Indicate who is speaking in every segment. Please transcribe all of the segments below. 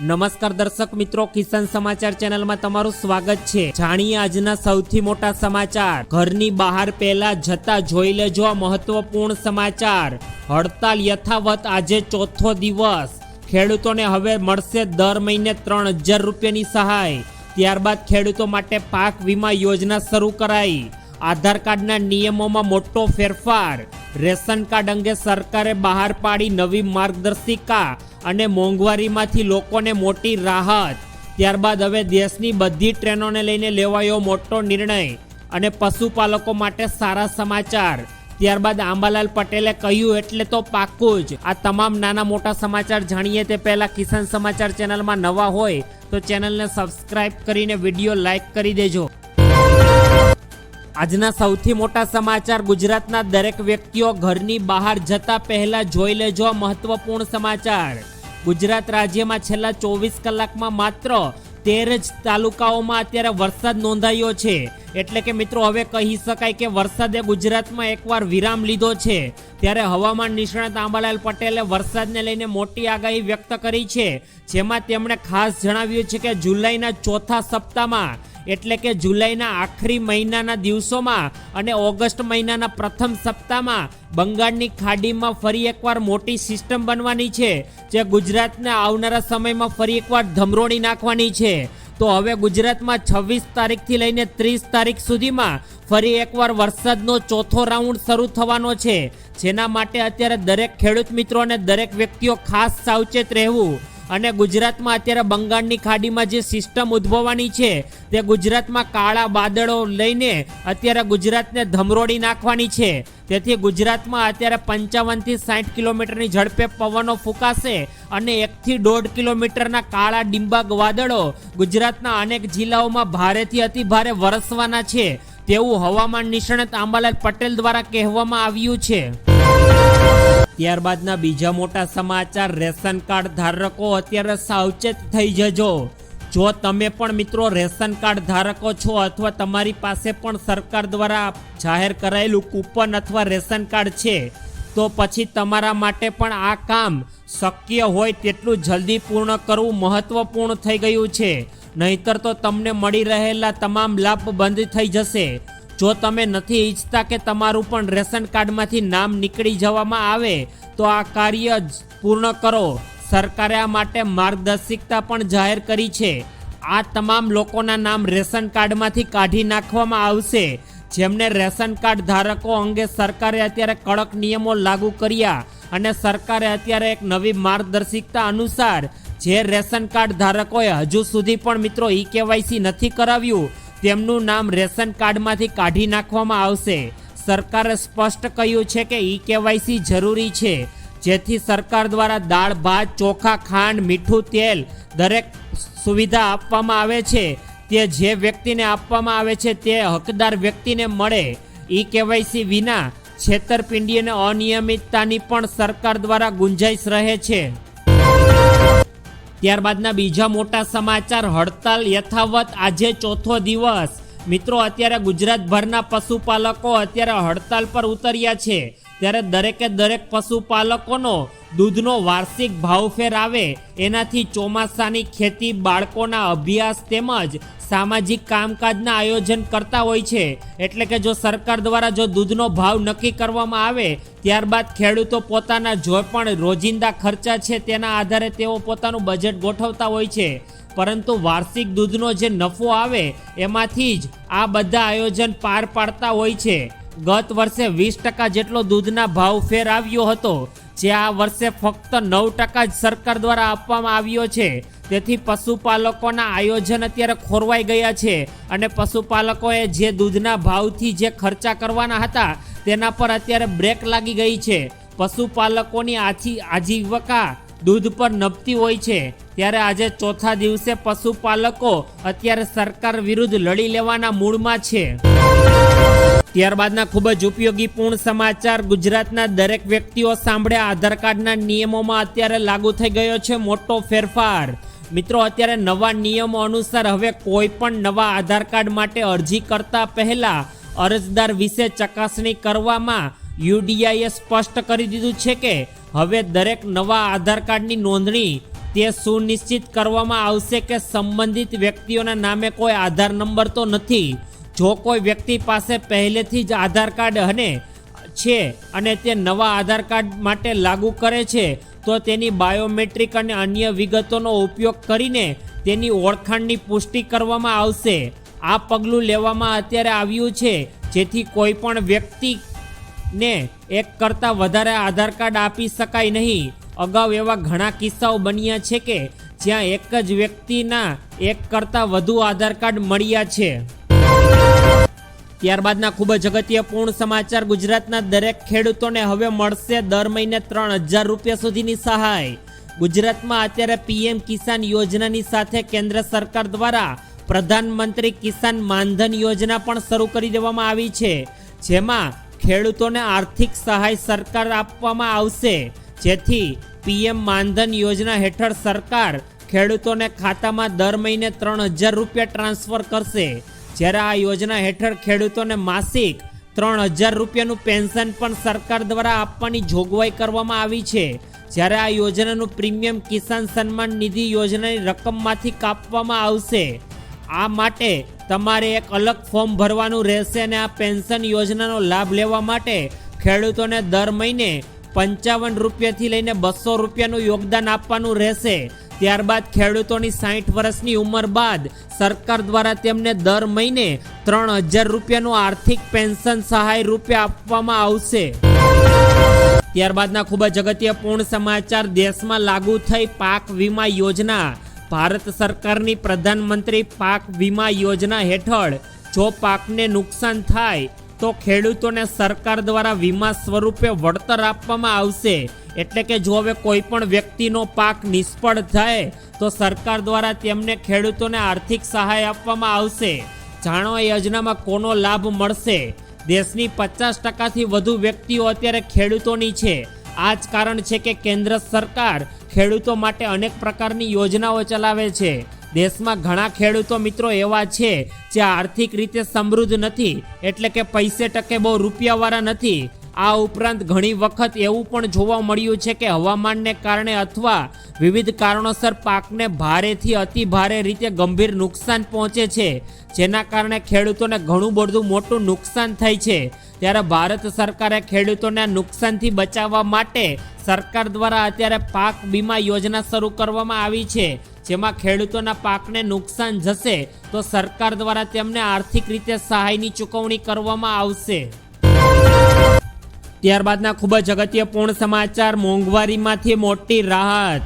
Speaker 1: નમસ્કાર દર્શક મિત્રો, કિસાન સમાચાર ચેનલમાં તમારું સ્વાગત છે. જાણીએ આજના સૌથી મોટા સમાચાર. ઘરની બહાર પહેલા જતા જોઈ લેજો આ મહત્વપૂર્ણ સમાચાર. હડતાલ યથાવત આજે ચોથો દિવસ. ખેડૂતોને હવે મળશે દર મહિને ત્રણ હજાર રૂપિયાની સહાય. ત્યારબાદ ખેડૂતો માટે પાક વીમા યોજના શરૂ કરાઈ. આધાર કાર્ડના નિયમોમાં મોટો ફેરફાર. રેશન કાર્ડ અંગે સરકારે બહાર પાડી નવી માર્ગદર્શિકા. અને મોંઘવારીમાંથી લોકોને મોટી રાહત. ત્યારબાદ હવે દેશની બધી ટ્રેનોને લઈને લેવાયો મોટો નિર્ણય અને પશુપાલકો માટે સારા સમાચાર. ત્યારબાદ આંબાલાલ પટેલે કહ્યું, એટલે તો પાક્કું જ. આ તમામ નાના મોટા સમાચાર જાણીએ તે પહેલાં કિસાન સમાચાર ચેનલમાં નવા હોય તો ચેનલને સબસ્ક્રાઈબ કરીને વીડિયો લાઈક કરી દેજો. આજના સૌથી મોટા સમાચાર ગુજરાતના દરેક વ્યક્તિઓ ઘરની બહાર જતા પહેલા જોઈ લેજો મહત્વપૂર્ણ સમાચાર. ગુજરાત રાજ્યમાં છેલ્લા ચોવીસ કલાકમાં માત્ર તેર જ તાલુકાઓમાં અત્યારે વરસાદ નોંધાયો છે. એટલે કે મિત્રો હવે કહી શકાય કે વરસાદે ગુજરાતમાં એકવાર વિરામ લીધો છે. ત્યારે હવામાન નિષ્ણાત આંબાલાલ પટેલે વરસાદને લઈને મોટી આગાહી વ્યક્ત કરી છે. જેમાં તેમણે ખાસ જણાવ્યું છે કે જુલાઈના ચોથા સપ્તાહમાં એટલે કે જુલાઈના આખરી મહિનાના દિવસોમાં અને ઓગસ્ટ મહિનાના પ્રથમ સપ્તાહમાં બંગાળની ખાડીમાં ફરી એકવાર મોટી સિસ્ટમ બનવાની છે, જે ગુજરાતને આવનારા સમયમાં ફરી એકવાર ધમરોણી નાખવાની છે. તો હવે ગુજરાતમાં છવ્વીસ તારીખથી લઈને ત્રીસ તારીખ સુધીમાં ફરી એકવાર વરસાદનો ચોથો રાઉન્ડ શરૂ થવાનો છે. જેના માટે અત્યારે દરેક ખેડૂત મિત્રો અને દરેક વ્યક્તિઓ ખાસ સાવચેત રહેવું અને ગુજરાતમાં અત્યારે બંગાળની ખાડીમાં જે સિસ્ટમ ઉદ્ભવવાની છે, તે ગુજરાતમાં કાળા વાદળો લઈને અત્યારે ગુજરાતને ધમરોડી નાખવાની છે. તેથી ગુજરાતમાં અત્યારે પંચાવનથી સાઠ કિલોમીટરની ઝડપે પવનો ફૂંકાશે અને એકથી દોઢ કિલોમીટરના કાળા ડિંબાગ વાદળો ગુજરાતના અનેક જિલ્લાઓમાં ભારેથી અતિ ભારે વરસવાના છે. તેવું હવામાન નિષ્ણાત આંબાલાલ પટેલ દ્વારા કહેવામાં આવ્યું છે. ત્યારબાદના બીજા મોટા સમાચાર, રેશન કાર્ડ ધારકો અત્યારે સાવચેત થઈ જજો. જો તમે પણ મિત્રો રેશન કાર્ડ ધારકો છો અથવા તમારી પાસે પણ સરકાર દ્વારા જાહેર કરાયેલું કૂપન અથવા રેશન કાર્ડ છે, તો પછી તમારા માટે પણ આ કામ શક્ય હોય તેટલું જલ્દી પૂર્ણ કરવું મહત્વપૂર્ણ થઈ ગયું છે. નહીતર તો તમને મળી રહેલા તમામ લાભ બંધ થઈ જશે. જો તમે નથી ઈચ્છતા કે તમારું પણ રેશન કાર્ડમાંથી નામ નીકળી જવામાં આવે, તો આ કાર્ય જ પૂર્ણ કરો. સરકારે આ માટે માર્ગદર્શિકતા પણ જાહેર કરી છે. આ તમામ લોકોના નામ રેશન કાર્ડમાંથી કાઢી નાખવામાં આવશે. જેમને રેશન કાર્ડ ધારકો અંગે સરકારે અત્યારે કડક નિયમો લાગુ કર્યા અને સરકારે અત્યારે એક નવી માર્ગદર્શિકતા અનુસાર જે રેશન કાર્ડ ધારકોએ હજુ સુધી પણ મિત્રો ઈ કેવાયસી નથી કરાવ્યું તેમનું નામ રેશન કાર્ડમાંથી કાઢી નાખવામાં આવશે. સરકારે સ્પષ્ટ કહ્યું છે કે ઈ કેવાયસી જરૂરી છે. જેથી સરકાર દ્વારા દાળ, ભાત, ચોખા, ખાંડ, મીઠું, તેલ દરેક સુવિધા આપવામાં આવે છે. તે જે વ્યક્તિને આપવામાં આવે છે તે હકદાર વ્યક્તિને મળે. ઈ કેવાયસી વિના છેતરપિંડી અને અનિયમિતતાની પણ સરકાર દ્વારા ગુંજાઈશ રહે છે. ત્યારબાદના બીજા મોટા સમાચાર. હડતાલ યથાવત આજે ચોથો દિવસ. મિત્રો, અત્યારે ગુજરાતભરના પશુપાલકો અત્યારે હડતાલ પર ઉતર્યા છે. ત્યારે દરેકે દરેક પશુપાલકોનો દૂધનો વાર્ષિક ભાવફેર આવે એનાથી ચોમાસાની ખેતી, બાળકોના અભ્યાસ તેમજ સામાજિક કામકાજના આયોજન કરતા હોય છે. એટલે કે જો સરકાર દ્વારા જો દૂધનો ભાવ નક્કી કરવામાં આવે, ત્યારબાદ ખેડૂતો પોતાના જો પણ રોજિંદા ખર્ચા છે તેના આધારે તેઓ પોતાનું બજેટ ગોઠવતા હોય છે. પરંતુ વાર્ષિક દૂધનો જે નફો આવે, એમાંથી જ આ બધા આયોજન પાર પાડતા હોય છે. ગત વર્ષે વીસ ટકા જેટલો દૂધના ભાવ ફેર આવ્યો હતો, જે આ વર્ષે ફક્ત નવ ટકા જ સરકાર દ્વારા આપવામાં આવ્યો છે. તેથી પશુપાલકોના આયોજન અત્યારે ખોરવાઈ ગયા છે અને પશુપાલકોએ જે દૂધના ભાવથી જે ખર્ચા કરવાના હતા, તેના પર અત્યારે બ્રેક લાગી ગઈ છે. પશુપાલકોની આથી આજીવિકા દૂધ પર નપતી હોય છે. ત્યારે આજે ચોથા દિવસે પશુપાલકો અત્યારે સરકાર વિરુદ્ધ લડી લેવાના મૂડમાં છે. ત્યારબાદના ખૂબ જ ઉપયોગી પૂર્ણ સમાચાર ગુજરાતના દરેક વ્યક્તિઓ સાંભળે આધાર કાર્ડના નિયમોમાં અત્યારે લાગુ થઈ ગયો છે મોટો ફેરફાર. મિત્રો, અત્યારે નવા નિયમો અનુસાર હવે કોઈ પણ નવા આધાર કાર્ડ માટે અરજી કરતા પહેલા અરજદાર વિશે ચકાસણી કરવામાં યુડીઆઈએ સ્પષ્ટ કરી દીધું છે કે હવે દરેક નવા આધાર કાર્ડની નોંધણી તે સુનિશ્ચિત કરવામાં આવશે કે સંબંધિત વ્યક્તિઓના નામે કોઈ આધાર નંબર તો નથી જો કોઈ વ્યક્તિ પાસે પહેલેથી જ આધાર કાર્ડ અને છે અને તે નવા આધાર કાર્ડ માટે લાગુ કરે છે, તો તેની બાયોમેટ્રિક અને અન્ય વિગતોનો ઉપયોગ કરીને તેની ઓળખાણની પુષ્ટિ કરવામાં આવશે. આ પગલું લેવામાં અત્યારે આવ્યું છે, જેથી કોઈ પણ વ્યક્તિને એક કરતાં વધારે આધાર કાર્ડ આપી શકાય નહીં. અગાઉ એવા ઘણા કિસ્સાઓ બન્યા છે કે જ્યાં એક જ વ્યક્તિના એક કરતાં વધુ આધાર કાર્ડ મળ્યા છે. ત્યારબાદના ખૂબ જ અગત્યપૂર્ણ સમાચાર. ગુજરાતના દરેક ખેડૂતોને હવે મળશે દર મહિને ત્રણ હજાર રૂપિયા સુધીની સહાય. ગુજરાતમાં અત્યારે પીએમ કિસાન યોજનાની સાથે કેન્દ્ર સરકાર દ્વારા પ્રધાનમંત્રી કિસાન માનધન યોજના પણ શરૂ કરી દેવામાં આવી છે, જેમાં ખેડૂતોને આર્થિક સહાય સરકાર આપવામાં આવશે. જેથી પીએમ માનધન યોજના હેઠળ સરકાર ખેડૂતોને ખાતામાં દર મહિને ત્રણ હજાર રૂપિયા ટ્રાન્સફર કરશે. જ્યારે આ યોજના હેઠળ ખેડૂતોને માસિક ત્રણ હજાર રૂપિયાનું પેન્શન પણ સરકાર દ્વારા આપવાની જોગવાઈ કરવામાં આવી છે. જ્યારે આ યોજનાનું પ્રીમિયમ કિસાન સન્માન નિધિ યોજનાની રકમમાંથી કાપવામાં આવશે. આ માટે તમારે એક અલગ ફોર્મ ભરવાનું રહેશે અને આ પેન્શન યોજનાનો લાભ લેવા માટે ખેડૂતોને દર મહિને પંચાવન રૂપિયાથી લઈને બસો રૂપિયાનું યોગદાન આપવાનું રહેશે. ત્યારબાદ ખેડૂતોની સાઠ વર્ષની ઉંમર બાદ સરકાર દ્વારા તેમને દર મહિને ત્રણ હજાર રૂપિયાનું આર્થિક પેન્શન સહાય રૂપે આપવામાં આવશે. ત્યારબાદના ખૂબ જ અગત્યપૂર્ણ સમાચાર, દેશમાં લાગુ થઈ પાક વીમા યોજના. ભારત સરકારની પ્રધાનમંત્રી પાક વીમા યોજના હેઠળ જો પાકને નુકસાન થાય, તો ખેડૂતોને સરકાર દ્વારા વીમા સ્વરૂપે વળતર આપવામાં આવશે. એટલે કે જો હવે કોઈ પણ વ્યક્તિનો પાક નિષ્ફળ થાય, તો સરકાર દ્વારા તેમને ખેડૂતોને આર્થિક સહાય આપવામાં આવશે. જાણો આ યોજનામાં કોનો લાભ મળશે? દેશની પચાસ ટકાથી વધુ વ્યક્તિઓ અત્યારે ખેડૂતોની છે. આ જ કારણ છે કે કેન્દ્ર સરકાર ખેડૂતો માટે અનેક પ્રકારની યોજનાઓ ચલાવે છે. દેશમાં ઘણા ખેડૂતો મિત્રો એવા છે, જે આર્થિક રીતે સમૃદ્ધ નથી, એટલે કે પૈસે ટકે બહુ રૂપિયાવાળા નથી. આ ઉપરાંત ઘણી વખત એવું પણ જોવા મળ્યું છે કે હવામાનને કારણે અથવા વિવિધ કારણોસર પાકને ભારેથી અતિ ભારે રીતે ગંભીર નુકસાન પહોંચે છે, જેના કારણે ખેડૂતોને ઘણું બધું મોટું નુકસાન થાય છે. ત્યારે ભારત સરકારે ખેડૂતોને નુકસાનથી બચાવવા માટે સરકાર દ્વારા અત્યારે પાક વીમા યોજના શરૂ કરવામાં આવી છે. જેમાં ખેડૂતોના પાકને નુકસાન જશે તો સરકાર દ્વારા તેમને આર્થિક રીતે સહાયની ચૂકવણી કરવામાં આવશે. ત્યારબાદના ખૂબ જ અગત્યપૂર્ણ સમાચાર, મોંઘવારીમાંથી મોટી રાહત.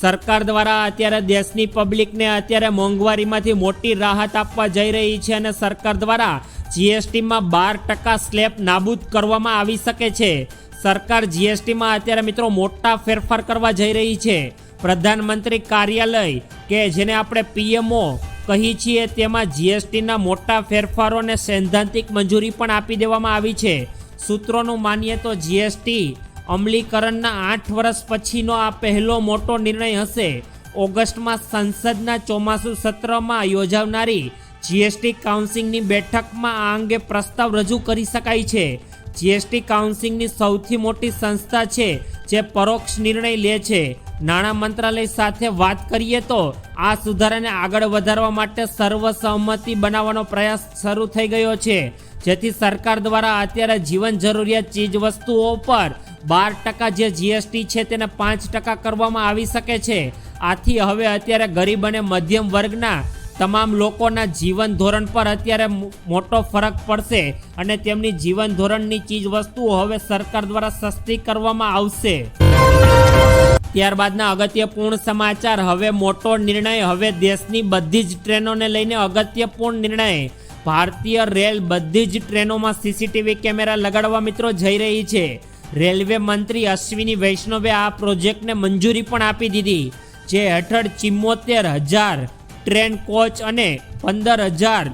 Speaker 1: સરકાર દ્વારા અત્યારે દેશની પબ્લિકને અત્યારે મોંઘવારીમાંથી મોટી રાહત આપવા જઈ રહી છે અને સરકાર દ્વારા જીએસટીમાં બાર ટકા સ્લેબ નાબૂદ કરવામાં આવી શકે છે. સરકાર જીએસટીમાં અત્યારે મિત્રો મોટા ફેરફાર કરવા જઈ રહી છે. પ્રધાનમંત્રી કાર્યાલય કે જેને આપણે પીએમઓ કહી છીએ તેમાં જીએસટીના મોટા ફેરફારોને સૈદ્ધાંતિક મંજૂરી પણ આપી દેવામાં આવી છે. સૂત્રોનું માનીએ તો જીએસટી અમલીકરણના આઠ વર્ષ પછીનો આ પહેલો મોટો નિર્ણય હશે. ઓગસ્ટમાં સંસદના ચોમાસુ સત્રમાં યોજાનારી જીએસટી કાઉન્સિલની બેઠકમાં આ અંગે પ્રસ્તાવ રજૂ કરી શકાય છે. જીએસટી કાઉન્સિલની સૌથી મોટી સંસ્થા છે, જે પરોક્ષ નિર્ણય લે છે. નાણાં મંત્રાલય સાથે વાત કરીએ તો આ સુધારાને આગળ વધારવા માટે સર્વસહમતિ બનાવવાનો પ્રયાસ શરૂ થઈ ગયો છે. જેથી સરકાર દ્વારા અત્યારે જીવન જરૂરિયાત ચીજ વસ્તુઓ પર બાર ટકા જે જીએસટી છે તેને પાંચ ટકા કરવામાં આવી શકે છે. આથી હવે અત્યારે ગરીબ અને મધ્યમ વર્ગના તમામ લોકોના જીવન ધોરણ પર અત્યારે મોટો ફરક પડશે અને તેમની જીવન ધોરણની ચીજ વસ્તુઓ હવે સરકાર દ્વારા સસ્તી કરવામાં આવશે. ત્યારબાદના અગત્યપૂર્ણ સમાચાર, હવે મોટો નિર્ણય, હવે દેશની બધી જ ટ્રેનોને લઈને અગત્યપૂર્ણ નિર્ણય. ભારતીય રેલ બધી જ ટ્રેનોમાં સીસીટીવી કેમેરા લગાડવા મિત્રો જઈ રહી છે. રેલવે મંત્રી અશ્વિની વૈષ્ણવે આ પ્રોજેક્ટને મંજૂરી પણ આપી દીધી, જે હેઠળ ચિમ્મોતેર હજાર ટ્રેન કોચ અને પંદર હજાર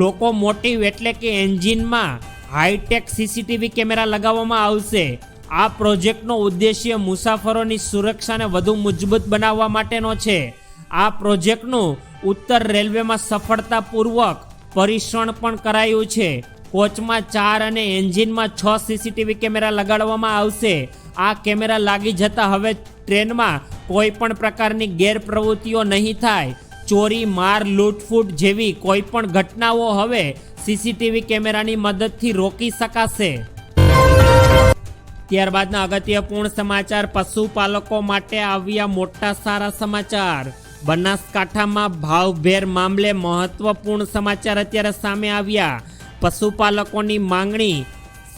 Speaker 1: લોકોમોટિવ એટલે કે એન્જિનમાં હાઈટેક સીસીટીવી કેમેરા લગાવવામાં આવશે. આ પ્રોજેક્ટનો ઉદ્દેશ્ય મુસાફરોની સુરક્ષાને વધુ મજબૂત બનાવવા માટેનો છે. આ પ્રોજેક્ટનું ઉત્તર રેલવેમાં સફળતાપૂર્વક પરીક્ષણ પણ કરાયું છે. કોચમાં ચાર અને એન્જિનમાં છ સીસીટીવી કેમેરા લગાડવામાં આવશે. આ કેમેરા લાગી જતા હવે ટ્રેનમાં કોઈ પણ પ્રકારની ગેરપ્રવૃત્તિઓ નહીં થાય. ચોરી, માર, લૂંટફૂટ જેવી કોઈ પણ ઘટનાઓ હવે સીસીટીવી કેમેરાની મદદથી રોકી શકાશે. ત્યારબાદના અગત્યપૂર્ણ સમાચાર, પશુપાલકો માટે આવ્યા મોટા સારા સમાચાર. બનાસકાંઠામાં ભાવભેર મામલે મહત્વપૂર્ણ સમાચાર અત્યારે સામે આવ્યા. પશુપાલકોની માંગણી,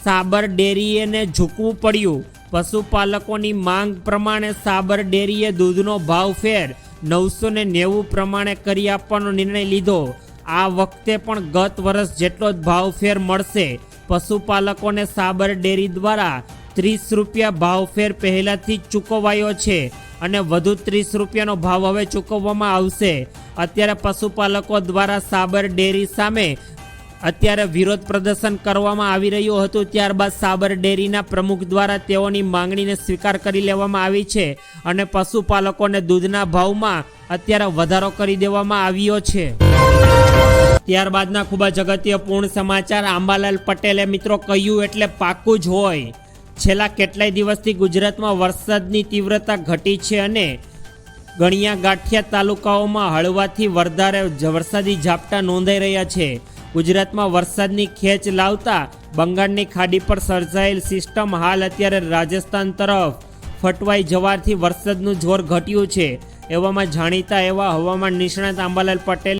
Speaker 1: સાબર ડેરીએને ઝૂકવું પડ્યું. પશુપાલકોની માંગ પ્રમાણે સાબર ડેરીએ દૂધનો ભાવ ફેર નવસો ને નેવું પ્રમાણે કરી આપવાનો નિર્ણય લીધો. આ વખતે પણ ગત વર્ષ જેટલો જ ભાવ ફેર મળશે. પશુપાલકોને સાબર ડેરી દ્વારા ત્રીસ રૂપિયા ભાવફેર પહેલાથી ચૂકવાયો છે અને વધુ ત્રીસ રૂપિયાનો ભાવ હવે ચૂકવવામાં આવશે. અત્યારે પશુપાલકો દ્વારા સાબર ડેરી સામે અત્યારે વિરોધ પ્રદર્શન કરવામાં આવી રહ્યું હતું. ત્યારબાદ સાબર ડેરીના પ્રમુખ દ્વારા તેઓની માંગણીને સ્વીકાર કરી લેવામાં આવી છે અને પશુપાલકોને દૂધના ભાવમાં અત્યારે વધારો કરી દેવામાં આવ્યો છે. ત્યારબાદના ખૂબ જ અગત્યપૂર્ણ સમાચાર. આંબાલાલ પટેલે મિત્રો કહ્યું એટલે પાકું જ હોય. છેલ્લા કેટલાય દિવસથી ગુજરાતમાં વરસાદની તીવ્રતા ઘટી છે અને ગણિયા ગાંઠિયા તાલુકાઓમાં હળવાથી વધારે વરસાદી ઝાપટા નોંધાઈ રહ્યા છે. ગુજરાતમાં વરસાદની ખેંચ લાવતા બંગાળની ખાડી પર સર્જાયેલ સિસ્ટમ હાલ અત્યારે રાજસ્થાન તરફ ફટવાઈ જવાથી વરસાદનું જોર ઘટ્યું છે. એવામાં જાણીતા એવા હવામાન નિષ્ણાત આંબાલાલ પટેલ